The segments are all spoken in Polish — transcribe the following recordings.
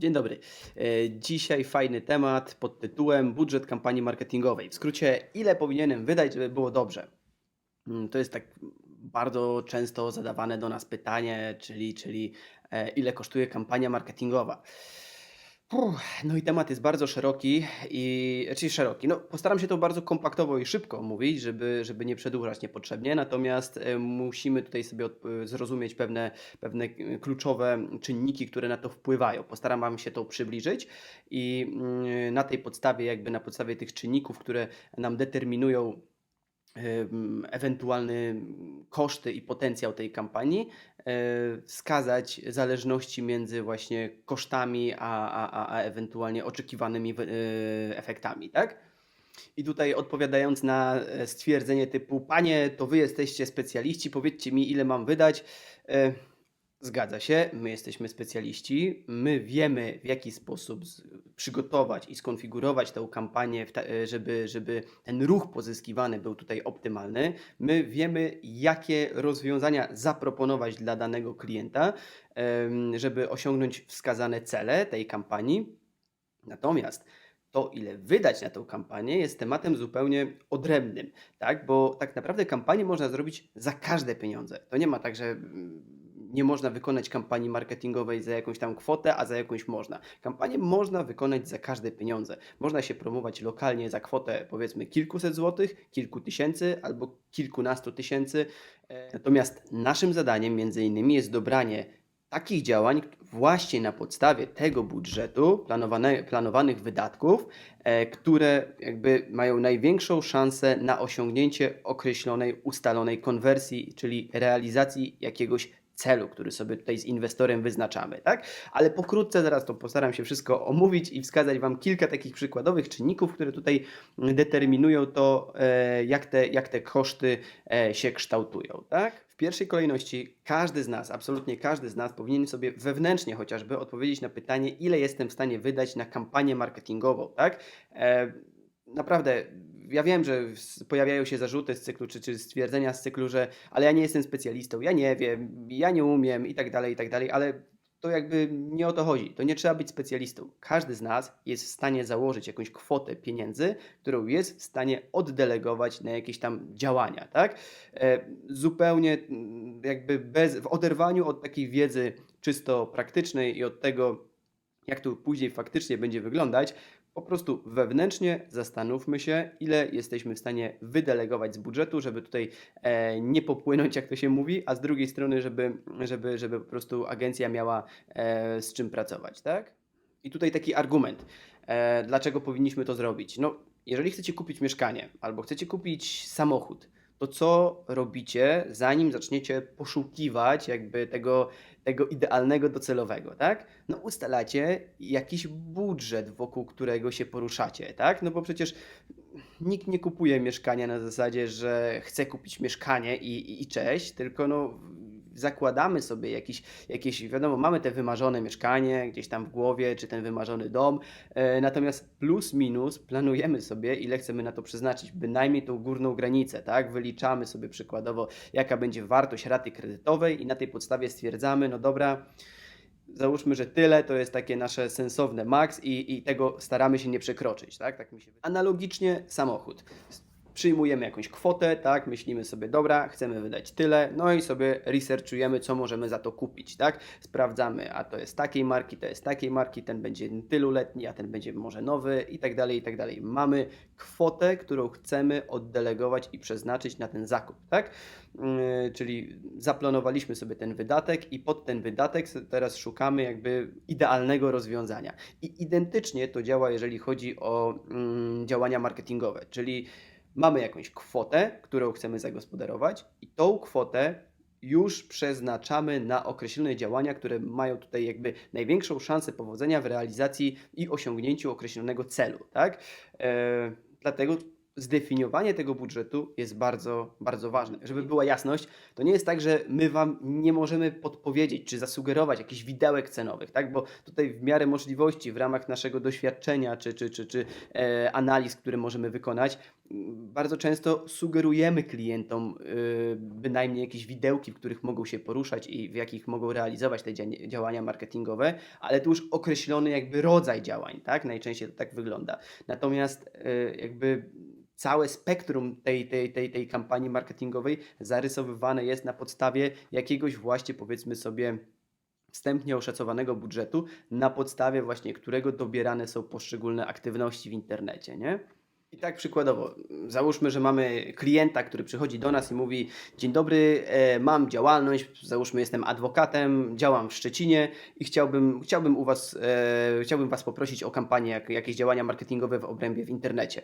Dzień dobry. E, Dzisiaj fajny temat pod tytułem budżet kampanii marketingowej. W skrócie, ile powinienem wydać, żeby było dobrze? Mm, To jest tak bardzo często zadawane do nas pytanie, czyli, czyli e, ile kosztuje kampania marketingowa. Uff, no i temat jest bardzo szeroki i czyli szeroki. No, postaram się to bardzo kompaktowo i szybko mówić, żeby, żeby nie przedłużać niepotrzebnie. Natomiast e, musimy tutaj sobie od, e, zrozumieć pewne, pewne e, kluczowe czynniki, które na to wpływają. Postaram Wam się to przybliżyć i mm, na tej podstawie, jakby na podstawie tych czynników, które nam determinują em, ewentualne koszty i potencjał tej kampanii, e, wskazać zależności między właśnie kosztami a, a, a, ewentualnie oczekiwanymi e, efektami, tak? I tutaj odpowiadając na e, stwierdzenie typu, panie, to wy jesteście specjaliści, powiedzcie mi, ile mam wydać. Zgadza się, my jesteśmy specjaliści, my wiemy w jaki sposób z, przygotować i skonfigurować tę kampanię, ta, żeby, żeby ten ruch pozyskiwany był tutaj optymalny. My wiemy, jakie rozwiązania zaproponować dla danego klienta, em, żeby osiągnąć wskazane cele tej kampanii. Natomiast to, ile wydać na tę kampanię, jest tematem zupełnie odrębnym, tak? Bo tak naprawdę kampanię można zrobić za każde pieniądze. To nie ma tak, że mm, nie można wykonać kampanii marketingowej za jakąś tam kwotę, a za jakąś można. Kampanię można wykonać za każde pieniądze. Można się promować lokalnie za kwotę powiedzmy kilkuset złotych, kilku tysięcy albo kilkunastu tysięcy. E, Natomiast naszym zadaniem między innymi jest dobranie takich działań właśnie na podstawie tego budżetu, planowane, planowanych wydatków, e, które jakby mają największą szansę na osiągnięcie określonej, ustalonej konwersji, czyli realizacji jakiegoś celu, który sobie tutaj z inwestorem wyznaczamy, tak? Ale pokrótce zaraz to postaram się wszystko omówić i wskazać Wam kilka takich przykładowych czynników, które tutaj determinują to, e, jak te, jak te koszty e, się kształtują, tak? W pierwszej kolejności każdy z nas, absolutnie każdy z nas powinien sobie wewnętrznie chociażby odpowiedzieć na pytanie, ile jestem w stanie wydać na kampanię marketingową, tak? E, naprawdę, ja wiem, że pojawiają się zarzuty z cyklu, czy, czy stwierdzenia z cyklu, że ale ja nie jestem specjalistą, ja nie wiem, ja nie umiem i tak dalej, i tak dalej, ale to jakby nie o to chodzi. To nie trzeba być specjalistą. Każdy z nas jest w stanie założyć jakąś kwotę pieniędzy, którą jest w stanie oddelegować na jakieś tam działania, tak? E, zupełnie mm, jakby bez, w oderwaniu od takiej wiedzy czysto praktycznej i od tego, jak to później faktycznie będzie wyglądać, po prostu wewnętrznie zastanówmy się, ile jesteśmy w stanie wydelegować z budżetu, żeby tutaj e, nie popłynąć, jak to się mówi, a z drugiej strony, żeby, żeby, żeby po prostu agencja miała e, z czym pracować, tak? I tutaj taki argument, e, dlaczego powinniśmy to zrobić. No, jeżeli chcecie kupić mieszkanie albo chcecie kupić samochód, to co robicie, zanim zaczniecie poszukiwać jakby tego, tego idealnego docelowego, tak? No ustalacie jakiś budżet, wokół którego się poruszacie, tak? No bo przecież nikt nie kupuje mieszkania na zasadzie, że chce kupić mieszkanie i, i, i cześć, tylko no zakładamy sobie jakiś, jakieś, wiadomo, mamy te wymarzone mieszkanie gdzieś tam w głowie, czy ten wymarzony dom, e, natomiast plus minus planujemy sobie, ile chcemy na to przeznaczyć, bynajmniej tą górną granicę, tak? Wyliczamy sobie przykładowo, jaka będzie wartość raty kredytowej i na tej podstawie stwierdzamy, no dobra, załóżmy, że tyle to jest takie nasze sensowne maks i, i tego staramy się nie przekroczyć, tak? tak mi się. Analogicznie samochód. Przyjmujemy jakąś kwotę, tak? Myślimy sobie, dobra, chcemy wydać tyle, no i sobie researchujemy, co możemy za to kupić, tak? Sprawdzamy, a to jest takiej marki, to jest takiej marki, ten będzie tylu letni, a ten będzie może nowy i tak dalej, i tak dalej. Mamy kwotę, którą chcemy oddelegować i przeznaczyć na ten zakup, tak? Yy, czyli zaplanowaliśmy sobie ten wydatek i pod ten wydatek teraz szukamy jakby idealnego rozwiązania. I identycznie to działa, jeżeli chodzi o mm, działania marketingowe, czyli mamy jakąś kwotę, którą chcemy zagospodarować i tą kwotę już przeznaczamy na określone działania, które mają tutaj jakby największą szansę powodzenia w realizacji i osiągnięciu określonego celu, tak? E, dlatego zdefiniowanie tego budżetu jest bardzo, bardzo ważne. Żeby była jasność, to nie jest tak, że my Wam nie możemy podpowiedzieć czy zasugerować jakichś widełek cenowych, tak? Bo tutaj w miarę możliwości, w ramach naszego doświadczenia czy, czy, czy, czy e, analiz, które możemy wykonać, bardzo często sugerujemy klientom y, bynajmniej jakieś widełki, w których mogą się poruszać i w jakich mogą realizować te dzia- działania marketingowe, ale to już określony jakby rodzaj działań, tak? Najczęściej to tak wygląda. Natomiast y, jakby całe spektrum tej, tej, tej, tej kampanii marketingowej zarysowywane jest na podstawie jakiegoś właśnie powiedzmy sobie wstępnie oszacowanego budżetu, na podstawie właśnie którego dobierane są poszczególne aktywności w internecie, nie? I tak przykładowo, załóżmy, że mamy klienta, który przychodzi do nas i mówi: Dzień dobry, e, mam działalność, załóżmy, jestem adwokatem, działam w Szczecinie i chciałbym, chciałbym u Was, e, chciałbym Was poprosić o kampanię, jak, jakieś działania marketingowe w obrębie w internecie.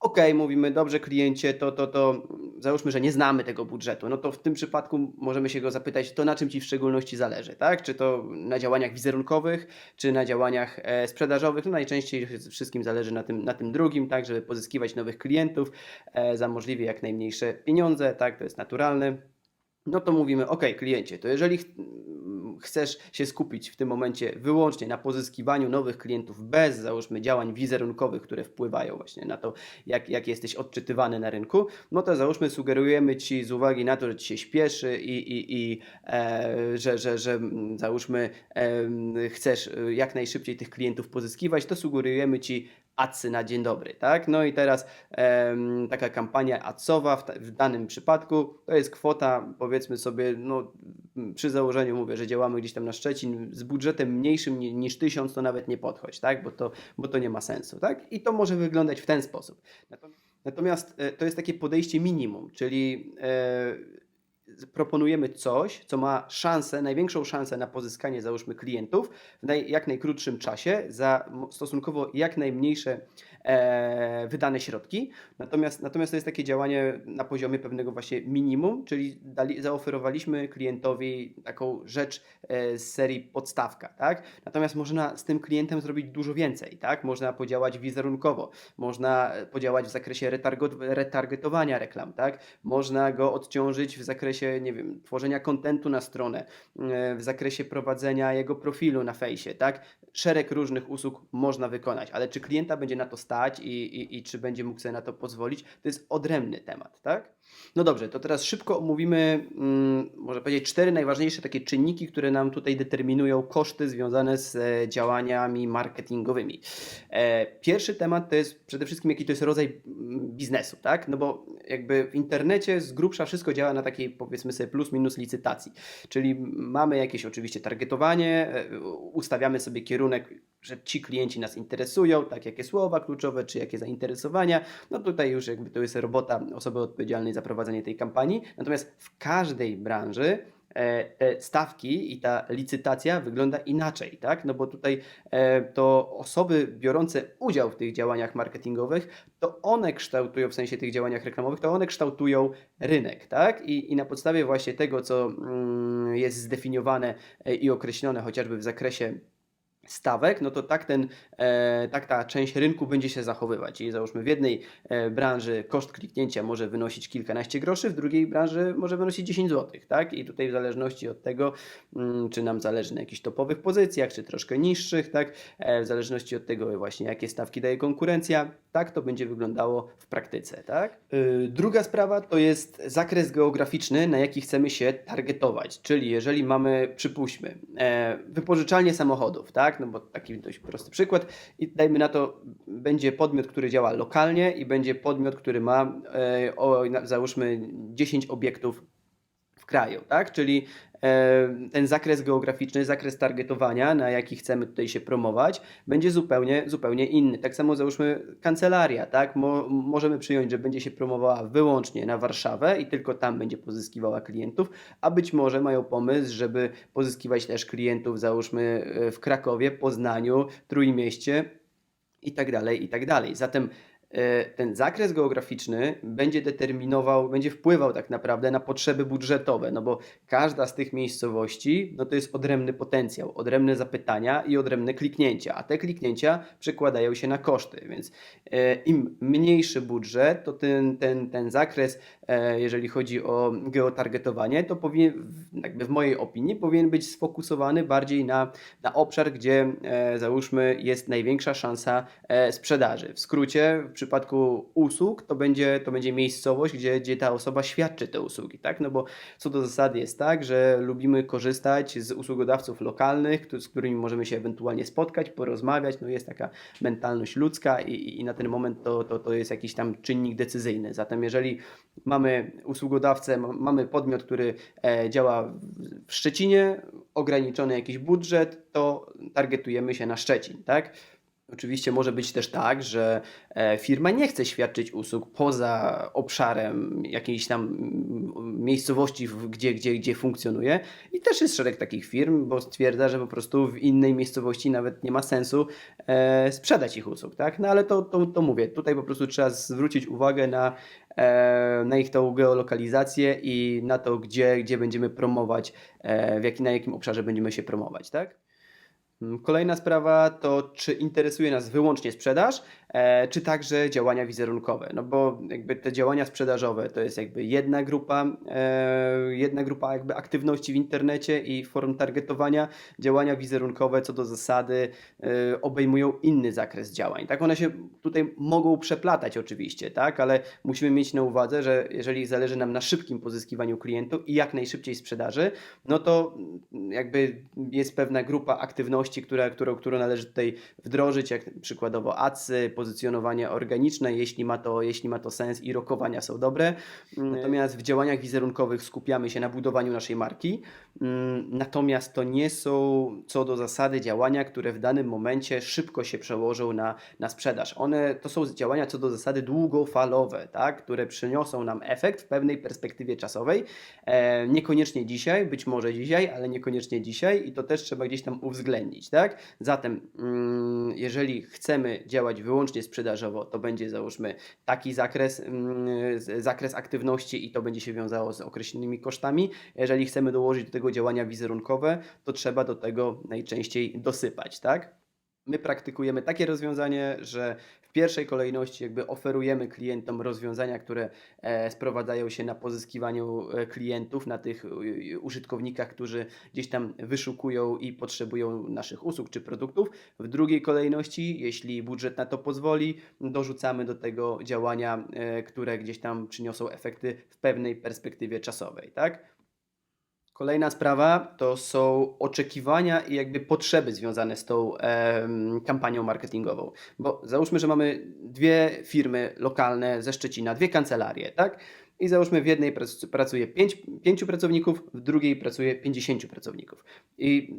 Okej, mówimy, dobrze, kliencie, to, to, to załóżmy, że nie znamy tego budżetu. No to w tym przypadku możemy się go zapytać, to na czym Ci w szczególności zależy, tak? Czy to na działaniach wizerunkowych, czy na działaniach e, sprzedażowych? No najczęściej wszystkim zależy na tym, na tym drugim, tak, żeby pozyskiwać nowych klientów e, za możliwie jak najmniejsze pieniądze, tak, to jest naturalne. No to mówimy, ok, kliencie, to jeżeli chcesz się skupić w tym momencie wyłącznie na pozyskiwaniu nowych klientów bez, załóżmy, działań wizerunkowych, które wpływają właśnie na to, jak, jak jesteś odczytywany na rynku, no to załóżmy, sugerujemy Ci z uwagi na to, że Ci się śpieszy i, i, i e, że, że, że załóżmy, em, chcesz e, jak najszybciej tych klientów pozyskiwać, to sugerujemy Ci adsy na dzień dobry, tak? No i teraz em, taka kampania adsowa w, w danym przypadku to jest kwota, powiedzmy sobie, no przy założeniu mówię, że działamy gdzieś tam na Szczecin z budżetem mniejszym ni- niż 1000, to nawet nie podchodź, tak? Bo to, bo to nie ma sensu, tak? I to może wyglądać w ten sposób. Natomiast, natomiast e, to jest takie podejście minimum, czyli e, proponujemy coś, co ma szansę, największą szansę na pozyskanie, załóżmy, klientów w naj, jak najkrótszym czasie za stosunkowo jak najmniejsze e, wydane środki. Natomiast, natomiast to jest takie działanie na poziomie pewnego właśnie minimum, czyli dali, zaoferowaliśmy klientowi taką rzecz e, z serii podstawka, tak? Natomiast można z tym klientem zrobić dużo więcej, tak? Można podziałać wizerunkowo, można podziałać w zakresie retargo- retargetowania reklam, tak? Można go odciążyć w zakresie, nie wiem, tworzenia kontentu na stronę, w zakresie prowadzenia jego profilu na fejsie, tak? Szereg różnych usług można wykonać, ale czy klienta będzie na to stać i, i, i czy będzie mógł sobie na to pozwolić, to jest odrębny temat, tak? No dobrze, to teraz szybko omówimy, mm, może powiedzieć, cztery najważniejsze takie czynniki, które nam tutaj determinują koszty związane z e, działaniami marketingowymi. E, pierwszy temat to jest przede wszystkim, jaki to jest rodzaj mm, biznesu, tak? No bo jakby w internecie z grubsza wszystko działa na takiej, powiedzmy sobie, plus minus licytacji. Czyli mamy jakieś oczywiście targetowanie, e, ustawiamy sobie kierunek, że ci klienci nas interesują, tak jakie słowa kluczowe, czy jakie zainteresowania. No tutaj już jakby to jest robota osoby odpowiedzialnej za prowadzenie tej kampanii. Natomiast w każdej branży te stawki i ta licytacja wygląda inaczej, tak? No bo tutaj e, to osoby biorące udział w tych działaniach marketingowych, to one kształtują, w sensie tych działaniach reklamowych, to one kształtują rynek, tak? I, i na podstawie właśnie tego, co mm, jest zdefiniowane e, i określone chociażby w zakresie stawek, no to tak, ten, e, tak ta część rynku będzie się zachowywać. I załóżmy w jednej e, branży koszt kliknięcia może wynosić kilkanaście groszy, w drugiej branży może wynosić 10 zł, tak? I tutaj w zależności od tego, mm, czy nam zależy na jakichś topowych pozycjach, czy troszkę niższych, tak? E, w zależności od tego właśnie, jakie stawki daje konkurencja, tak to będzie wyglądało w praktyce, tak? Y, Druga sprawa to jest zakres geograficzny, na jaki chcemy się targetować, czyli jeżeli mamy, przypuśćmy, e, wypożyczalnię samochodów, tak? No bo taki dość prosty przykład. I dajmy na to, będzie podmiot, który działa lokalnie i będzie podmiot, który ma, e, o, załóżmy, 10 obiektów kraju, tak? Czyli e, ten zakres geograficzny, zakres targetowania, na jaki chcemy tutaj się promować, będzie zupełnie, zupełnie inny. Tak samo załóżmy kancelaria, tak? Mo, możemy przyjąć, że będzie się promowała wyłącznie na Warszawę i tylko tam będzie pozyskiwała klientów, a być może mają pomysł, żeby pozyskiwać też klientów, załóżmy e, w Krakowie, Poznaniu, Trójmieście i tak dalej, i tak dalej. Zatem ten zakres geograficzny będzie determinował, będzie wpływał tak naprawdę na potrzeby budżetowe, no bo każda z tych miejscowości, no to jest odrębny potencjał, odrębne zapytania i odrębne kliknięcia, a te kliknięcia przekładają się na koszty, więc e, im mniejszy budżet, to ten, ten, ten zakres e, jeżeli chodzi o geotargetowanie, to powinien, jakby w mojej opinii, powinien być sfokusowany bardziej na, na obszar, gdzie e, załóżmy jest największa szansa e, sprzedaży. W skrócie, przypadku usług, to będzie, to będzie miejscowość, gdzie, gdzie ta osoba świadczy te usługi, tak? No bo co do zasady jest tak, że lubimy korzystać z usługodawców lokalnych, z którymi możemy się ewentualnie spotkać, porozmawiać, no jest taka mentalność ludzka i, i na ten moment to, to, to jest jakiś tam czynnik decyzyjny. Zatem jeżeli mamy usługodawcę, mamy podmiot, który e, działa w Szczecinie, ograniczony jakiś budżet, to targetujemy się na Szczecin, tak? Oczywiście może być też tak, że e, firma nie chce świadczyć usług poza obszarem jakiejś tam miejscowości, gdzie, gdzie, gdzie funkcjonuje. I też jest szereg takich firm, bo stwierdza, że po prostu w innej miejscowości nawet nie ma sensu e, sprzedać ich usług, tak? No ale to, to, to mówię, tutaj po prostu trzeba zwrócić uwagę na, e, na ich tą geolokalizację i na to, gdzie, gdzie będziemy promować, w jaki, na jakim obszarze będziemy się promować, tak? Mm, Kolejna sprawa to, czy interesuje nas wyłącznie sprzedaż, e, czy także działania wizerunkowe. No bo jakby te działania sprzedażowe to jest jakby jedna grupa, e, jedna grupa jakby aktywności w internecie i form targetowania. Działania wizerunkowe co do zasady e, obejmują inny zakres działań. Tak, one się tutaj mogą przeplatać oczywiście, tak, ale musimy mieć na uwadze, że jeżeli zależy nam na szybkim pozyskiwaniu klientów i jak najszybciej sprzedaży, no to mm, jakby jest pewna grupa aktywności, która, którą, którą należy tutaj wdrożyć, jak przykładowo adsy, pozycjonowanie organiczne, jeśli ma to, jeśli ma to sens i rokowania są dobre. Mm, Natomiast w działaniach wizerunkowych skupiamy się na budowaniu naszej marki. Mm, Natomiast to nie są co do zasady działania, które w danym momencie szybko się przełożą na, na sprzedaż. One to są działania co do zasady długofalowe, tak? które przyniosą nam efekt w pewnej perspektywie czasowej. E, niekoniecznie dzisiaj, być może dzisiaj, ale niekoniecznie dzisiaj i to też trzeba gdzieś tam uwzględnić. Tak? Zatem, mm, jeżeli chcemy działać wyłącznie sprzedażowo, to będzie załóżmy taki zakres, mm, zakres aktywności i to będzie się wiązało z określonymi kosztami. Jeżeli chcemy dołożyć do tego działania wizerunkowe, to trzeba do tego najczęściej dosypać, tak? My praktykujemy takie rozwiązanie, że pierwszej kolejności jakby oferujemy klientom rozwiązania, które e, sprowadzają się na pozyskiwaniu e, klientów, na tych użytkownikach, którzy gdzieś tam wyszukują i potrzebują naszych usług czy produktów. W drugiej kolejności, jeśli budżet na to pozwoli, dorzucamy do tego działania, e, które gdzieś tam przyniosą efekty w pewnej perspektywie czasowej, tak? Kolejna sprawa to są oczekiwania i jakby potrzeby związane z tą em, kampanią marketingową. Bo załóżmy, że mamy dwie firmy lokalne ze Szczecina, dwie kancelarie, tak? I załóżmy, w jednej prac- pracuje 5, pięciu pracowników, w drugiej pracuje 50 pracowników. I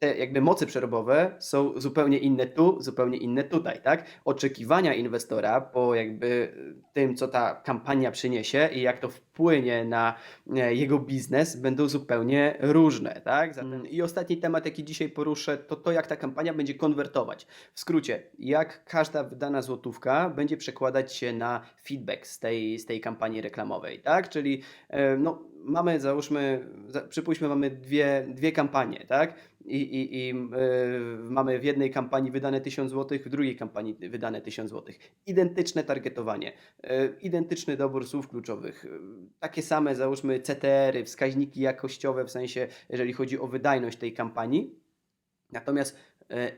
te jakby mocy przerobowe są zupełnie inne tu, zupełnie inne tutaj, tak? Oczekiwania inwestora po jakby tym, co ta kampania przyniesie i jak to wpłynie na e, jego biznes, będą zupełnie różne, tak? Zatem i ostatni temat, jaki dzisiaj poruszę, to to, jak ta kampania będzie konwertować. W skrócie, jak każda wydana złotówka będzie przekładać się na feedback z tej, z tej kampanii reklamowej, tak? Czyli e, no, mamy, załóżmy, za, przypuśćmy, mamy dwie, dwie kampanie, tak? I, i, i e, mamy w jednej kampanii wydane 1000 zł, w drugiej kampanii wydane 1000 zł. Identyczne targetowanie, e, identyczny dobór słów kluczowych, e, takie same, załóżmy, CTR-y, wskaźniki jakościowe, w sensie, jeżeli chodzi o wydajność tej kampanii. Natomiast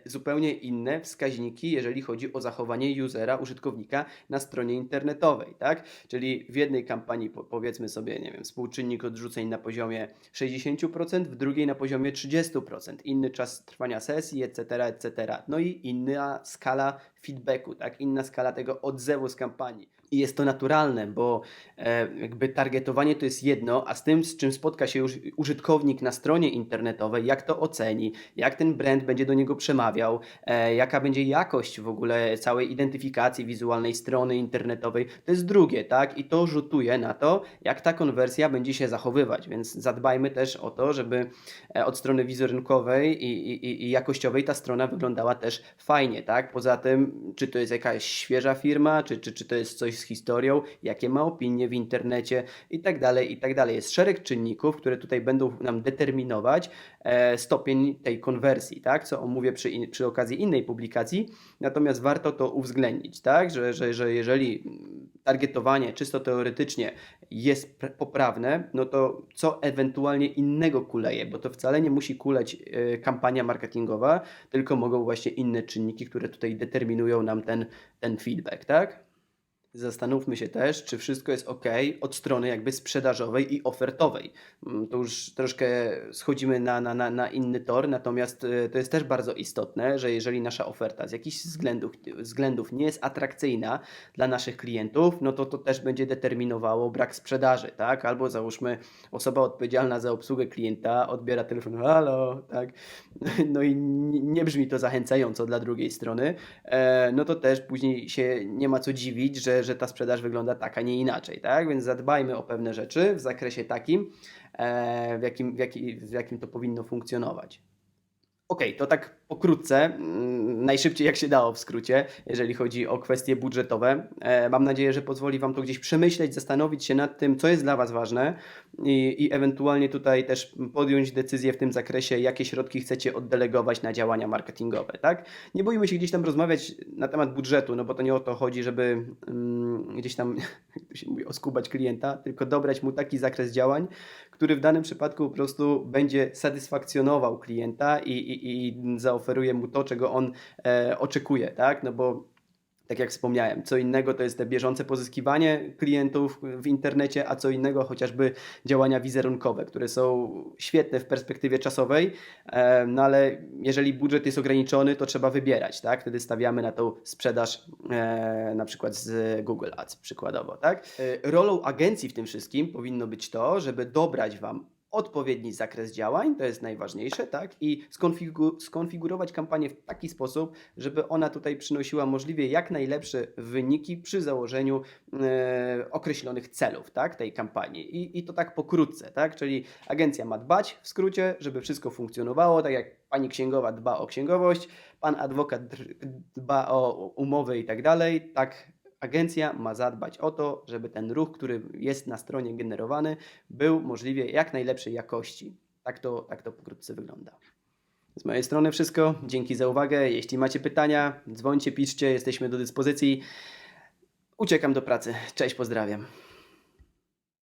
zupełnie inne wskaźniki, jeżeli chodzi o zachowanie usera, użytkownika na stronie internetowej, tak? Czyli w jednej kampanii po, powiedzmy sobie, nie wiem, współczynnik odrzuceń na poziomie 60%, w drugiej na poziomie 30%, inny czas trwania sesji, etc., etc. No i inna skala feedbacku, tak? Inna skala tego odzewu z kampanii. I jest to naturalne, bo e, jakby targetowanie to jest jedno, a z tym, z czym spotka się już użytkownik na stronie internetowej, jak to oceni, jak ten brand będzie do niego przemawiał, e, jaka będzie jakość w ogóle całej identyfikacji wizualnej strony internetowej, to jest drugie, tak? I to rzutuje na to, jak ta konwersja będzie się zachowywać, więc zadbajmy też o to, żeby e, od strony wizerunkowej i, i, i jakościowej ta strona wyglądała też fajnie, tak? Poza tym, czy to jest jakaś świeża firma, czy, czy, czy to jest coś z historią, jakie ma opinie w internecie i tak dalej, i tak. Jest szereg czynników, które tutaj będą nam determinować e, stopień tej konwersji, tak? Co omówię przy, in, przy okazji innej publikacji. Natomiast warto to uwzględnić, tak? Że, że, że jeżeli targetowanie czysto teoretycznie jest pr- poprawne, no to co ewentualnie innego kuleje, bo to wcale nie musi kuleć e, kampania marketingowa, tylko mogą właśnie inne czynniki, które tutaj determinują nam ten, ten feedback, tak? Zastanówmy się też, czy wszystko jest ok od strony jakby sprzedażowej i ofertowej. Mm, To już troszkę schodzimy na, na, na, na inny tor, natomiast y, to jest też bardzo istotne, że jeżeli nasza oferta z jakichś względów, względów nie jest atrakcyjna dla naszych klientów, no to to też będzie determinowało brak sprzedaży, tak? Albo załóżmy osoba odpowiedzialna za obsługę klienta odbiera telefon, halo, tak? No i nie brzmi to zachęcająco dla drugiej strony, e, no to też później się nie ma co dziwić, że, że ta sprzedaż wygląda tak, a nie inaczej, tak? Więc zadbajmy o pewne rzeczy w zakresie takim, e, w jakim, w jaki, w jakim to powinno funkcjonować. Okej, to tak pokrótce, mm, najszybciej jak się dało w skrócie, jeżeli chodzi o kwestie budżetowe. E, Mam nadzieję, że pozwoli Wam to gdzieś przemyśleć, zastanowić się nad tym, co jest dla Was ważne i, i ewentualnie tutaj też podjąć decyzję w tym zakresie, jakie środki chcecie oddelegować na działania marketingowe, tak? Nie boimy się gdzieś tam rozmawiać na temat budżetu, no bo to nie o to chodzi, żeby mm, gdzieś tam, jak to się mówi, oskubać klienta, tylko dobrać mu taki zakres działań, który w danym przypadku po prostu będzie satysfakcjonował klienta i, i, i zaoferuje mu to, czego on e, oczekuje, tak? No bo tak jak wspomniałem, co innego to jest te bieżące pozyskiwanie klientów w internecie, a co innego chociażby działania wizerunkowe, które są świetne w perspektywie czasowej, e, no ale jeżeli budżet jest ograniczony, to trzeba wybierać, tak? Wtedy stawiamy na tą sprzedaż e, na przykład z Google Ads przykładowo, tak? Rolą agencji w tym wszystkim powinno być to, żeby dobrać Wam odpowiedni zakres działań, to jest najważniejsze, tak? I skonfigu- skonfigurować kampanię w taki sposób, żeby ona tutaj przynosiła możliwie jak najlepsze wyniki przy założeniu e, określonych celów, tak? Tej kampanii. I, I to tak pokrótce, tak? Czyli agencja ma dbać w skrócie, żeby wszystko funkcjonowało, tak jak pani księgowa dba o księgowość, pan adwokat dba o umowy i tak dalej, tak agencja ma zadbać o to, żeby ten ruch, który jest na stronie generowany, był możliwie jak najlepszej jakości. Tak to, tak to pokrótce wygląda. Z mojej strony wszystko. Dzięki za uwagę. Jeśli macie pytania, dzwońcie, piszcie, jesteśmy do dyspozycji. Uciekam do pracy. Cześć, pozdrawiam.